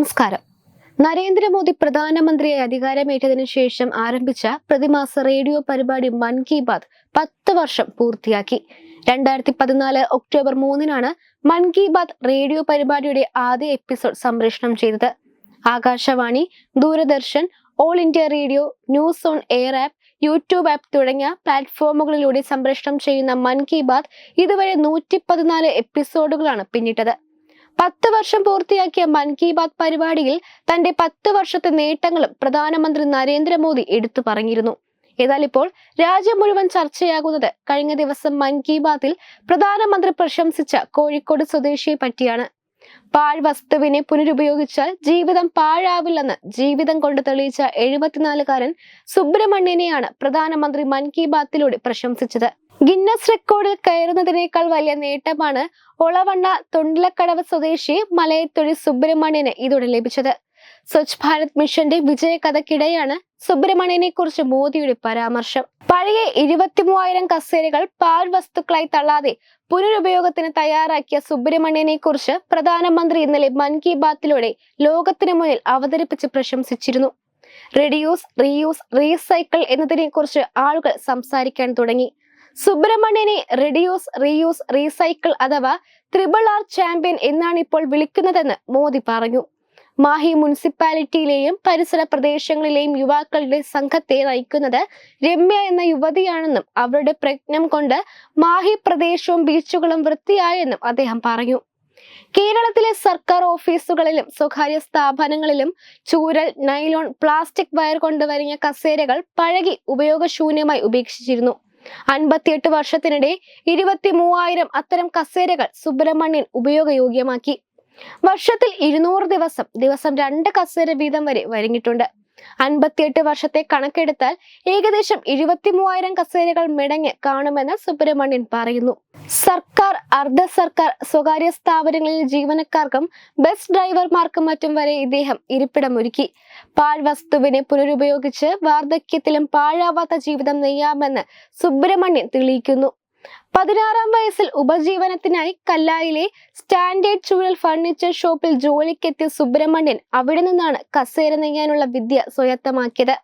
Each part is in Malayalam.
നമസ്കാരം. നരേന്ദ്രമോദി പ്രധാനമന്ത്രിയായി അധികാരമേറ്റതിനു ശേഷം ആരംഭിച്ച പ്രതിമാസ റേഡിയോ പരിപാടി മൻ കി ബാത് പത്ത് വർഷം പൂർത്തിയാക്കി. രണ്ടായിരത്തി പതിനാല് ഒക്ടോബർ മൂന്നിനാണ് മൻ കി ബാത് റേഡിയോ പരിപാടിയുടെ ആദ്യ എപ്പിസോഡ് സംപ്രേഷണം ചെയ്തത്. Akashvani Doordarshan all India radio news on air app YouTube app തുടങ്ങിയ പ്ലാറ്റ്ഫോമുകളിലൂടെ സംപ്രേഷണം ചെയ്യുന്ന മൻ കി ബാത് ഇതുവരെ നൂറ്റി പതിനാല് എപ്പിസോഡുകളാണ് പിന്നിട്ടത്. പത്ത് വർഷം പൂർത്തിയാക്കിയ മൻ കി ബാത് പരിപാടിയിൽ തന്റെ പത്ത് വർഷത്തെ നേട്ടങ്ങളും പ്രധാനമന്ത്രി നരേന്ദ്രമോദി എടുത്തു പറഞ്ഞിരുന്നു. എന്നാൽ ഇപ്പോൾ രാജ്യം മുഴുവൻ ചർച്ചയാകുന്നത് കഴിഞ്ഞ ദിവസം മൻ കി ബാത്തിൽ പ്രധാനമന്ത്രി പ്രശംസിച്ച കോഴിക്കോട് സ്വദേശിയെ പറ്റിയാണ്. പാഴ് വസ്തുവിനെ പുനരുപയോഗിച്ചാൽ ജീവിതം പാഴാവില്ലെന്ന് ജീവിതം കൊണ്ട് തെളിയിച്ച എഴുപത്തിനാലുകാരൻ സുബ്രഹ്മണ്യനെയാണ് പ്രധാനമന്ത്രി മൻ കി ബാത്തിലൂടെ പ്രശംസിച്ചത്. ഗിന്നസ് റെക്കോർഡിൽ കയറുന്നതിനേക്കാൾ വലിയ നേട്ടമാണ് ഒളവണ്ണ തൊണ്ടിലക്കടവ് സ്വദേശി മലയത്തൊഴി സുബ്രഹ്മണ്യന് ഇതോടെ ലഭിച്ചത്. സ്വച്ഛ് ഭാരത് മിഷന്റെ വിജയകഥക്കിടെയാണ് സുബ്രഹ്മണ്യനെ കുറിച്ച് മോദിയുടെ പരാമർശം. പഴയ ഇരുപത്തി മൂവായിരം കസേരകൾ പാൽ വസ്തുക്കളായി തള്ളാതെ പുനരുപയോഗത്തിന് തയ്യാറാക്കിയ സുബ്രഹ്മണ്യനെ കുറിച്ച് പ്രധാനമന്ത്രി ഇന്നലെ മൻ കി ബാത്തിലൂടെ ലോകത്തിന് മുന്നിൽ അവതരിപ്പിച്ച് പ്രശംസിച്ചിരുന്നു. റെഡ്യൂസ് റീയൂസ് റീസൈക്കിൾ എന്നതിനെ കുറിച്ച് ആളുകൾ സംസാരിക്കാൻ തുടങ്ങി. സുബ്രഹ്മണ്യനെ റെഡ്യൂസ് റീയൂസ് റീസൈക്കിൾ അഥവാ ത്രിബിൾ ആർ ചാമ്പ്യൻ എന്നാണ് ഇപ്പോൾ വിളിക്കുന്നതെന്ന് മോദി പറഞ്ഞു. മാഹി മുനിസിപ്പാലിറ്റിയിലെയും പരിസര പ്രദേശങ്ങളിലെയും യുവാക്കളുടെ സംഘത്തെ നയിക്കുന്നത് രമ്യ എന്ന യുവതിയാണെന്നും അവരുടെ പ്രജ്ഞം കൊണ്ട് മാഹി പ്രദേശവും ബീച്ചുകളും വൃത്തിയായെന്നും അദ്ദേഹം പറഞ്ഞു. കേരളത്തിലെ സർക്കാർ ഓഫീസുകളിലും സ്വകാര്യ സ്ഥാപനങ്ങളിലും ചൂരൽ നൈലോൺ പ്ലാസ്റ്റിക് വയർ കൊണ്ടുവരിഞ്ഞ കസേരകൾ പഴകി ഉപയോഗശൂന്യമായി ഉപേക്ഷിച്ചിരുന്നു. അൻപത്തിയെട്ട് വർഷത്തിനിടെ ഇരുപത്തി മൂവായിരം അത്തരം കസേരകൾ സുബ്രഹ്മണ്യൻ ഉപയോഗയോഗ്യമാക്കി. വർഷത്തിൽ ഇരുന്നൂറ് ദിവസം ദിവസം രണ്ട് കസേര വീതം വരെ വരങ്ങിട്ടുണ്ട് അൻപത്തിയെട്ട് വർഷത്തെ കണക്കെടുത്താൽ ഏകദേശം ഇരുപത്തി മൂവായിരം കസേരകൾ മെടങ്ങ് കാണുമെന്ന് സുബ്രഹ്മണ്യൻ പറയുന്നു. സർക്കാർ അർദ്ധ സർക്കാർ സ്വകാര്യ സ്ഥാപനങ്ങളിൽ ജീവനക്കാർക്കും ബസ് ഡ്രൈവർമാർക്കും മറ്റും വരെ ഇദ്ദേഹം ഇരിപ്പിടമൊരുക്കി. പാൽ വസ്തുവിനെ പുനരുപയോഗിച്ച് വാർദ്ധക്യത്തിലും പാഴാവാത്ത ജീവിതം നെയ്യാമെന്ന് സുബ്രഹ്മണ്യൻ തെളിയിക്കുന്നു. പതിനാറാം വയസ്സിൽ ഉപജീവനത്തിനായി കല്ലായിലെ സ്റ്റാൻഡേർഡ് ചൂഴൽ ഫർണിച്ചർ ഷോപ്പിൽ ജോലിക്കെത്തിയ സുബ്രഹ്മണ്യൻ അവിടെ നിന്നാണ് കസേര നെയ്യാനുള്ള വിദ്യ സ്വയത്തമാക്കിയത്.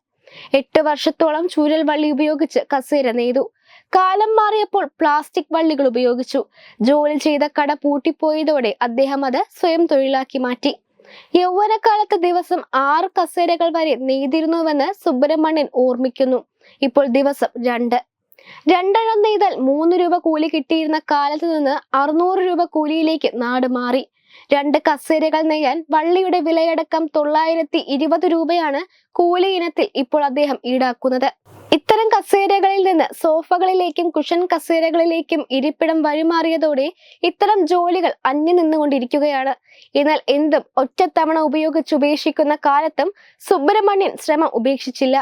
എട്ട് വർഷത്തോളം ചൂരൽ വള്ളി ഉപയോഗിച്ച് കസേര നെയ്തു. കാലം മാറിയപ്പോൾ പ്ലാസ്റ്റിക് വള്ളികൾ ഉപയോഗിച്ചു. ജോലി ചെയ്ത കട പൂട്ടിപ്പോയതോടെ അദ്ദേഹം അത് സ്വയം തൊഴിലാക്കി മാറ്റി. യൗവനകാലത്ത് ദിവസം ആറ് കസേരകൾ വരെ നെയ്തിരുന്നുവെന്ന് സുബ്രഹ്മണ്യൻ ഓർമ്മിക്കുന്നു. ഇപ്പോൾ ദിവസം രണ്ട്. രണ്ടെണ്ണം നെയ്താൽ മൂന്ന് രൂപ കൂലി കിട്ടിയിരുന്ന കാലത്ത് നിന്ന് അറുന്നൂറ് രൂപ കൂലിയിലേക്ക് നാട് മാറി. രണ്ട് കസേരകൾ നെയ്യാൻ വള്ളിയുടെ വിലയടക്കം തൊള്ളായിരത്തി ഇരുപത് രൂപയാണ് കൂലി ഇനത്തിൽ ഇപ്പോൾ അദ്ദേഹം ഈടാക്കുന്നത്. ഇത്തരം കസേരകളിൽ നിന്ന് സോഫകളിലേക്കും കുഷൻ കസേരകളിലേക്കും ഇരിപ്പിടം വഴിമാറിയതോടെ ഇത്തരം ജോലികൾ അന്യം നിന്നുകൊണ്ടിരിക്കുകയാണ്. എന്നാൽ എന്തും ഒറ്റത്തവണ ഉപയോഗിച്ചുപേക്ഷിക്കുന്ന കാലത്തും സുബ്രഹ്മണ്യൻ ശ്രമം ഉപേക്ഷിച്ചില്ല.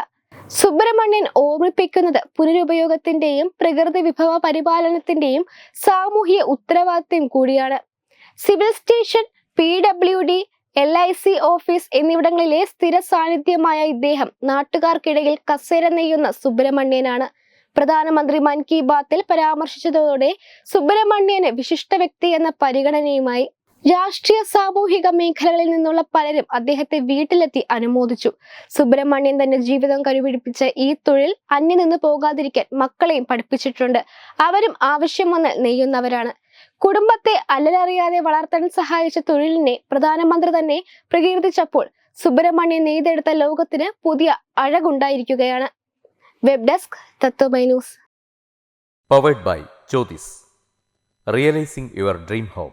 സുബ്രഹ്മണ്യൻ ഓർമ്മിപ്പിക്കുന്നത് പുനരുപയോഗത്തിന്റെയും പ്രകൃതി വിഭവ പരിപാലനത്തിന്റെയും സാമൂഹിക ഉത്തരവാദിത്വം കൂടിയാണ്. Civil station P W D L I C office എന്നിവിടങ്ങളിലെ സ്ഥിര സാന്നിധ്യമായ ഇദ്ദേഹം നാട്ടുകാർക്കിടയിൽ കസേര നെയ്യുന്ന സുബ്രഹ്മണ്യനാണ്. പ്രധാനമന്ത്രി മൻ കി ബാത്തിൽ പരാമർശിച്ചതോടെ സുബ്രഹ്മണ്യന് വിശിഷ്ട വ്യക്തി എന്ന പരിഗണനയുമായി രാഷ്ട്രീയ സാമൂഹിക മേഖലകളിൽ നിന്നുള്ള പലരും അദ്ദേഹത്തെ വീട്ടിലെത്തി അനുമോദിച്ചു. സുബ്രഹ്മണ്യൻ തന്റെ ജീവിതം കരുപിടിപ്പിച്ച ഈ തൊഴിൽ അന്യം നിന്ന് പോകാതിരിക്കാൻ മക്കളെയും പഠിപ്പിച്ചിട്ടുണ്ട്. അവരും ആവശ്യം വന്ന് നെയ്യുന്നവരാണ്. കുടുംബത്തെ അല്ലലറിയാതെ വളർത്താൻ സഹായിച്ച തൊഴിലിനെ പ്രധാനമന്ത്രി തന്നെ പ്രകീർത്തിച്ചപ്പോൾ സുബ്രഹ്മണ്യൻ നെയ്തെടുത്ത ലോകത്തിന് പുതിയ അഴകുണ്ടായിരിക്കുകയാണ്. Web desk Tatwamayi news powered by Jyothis realising your dream home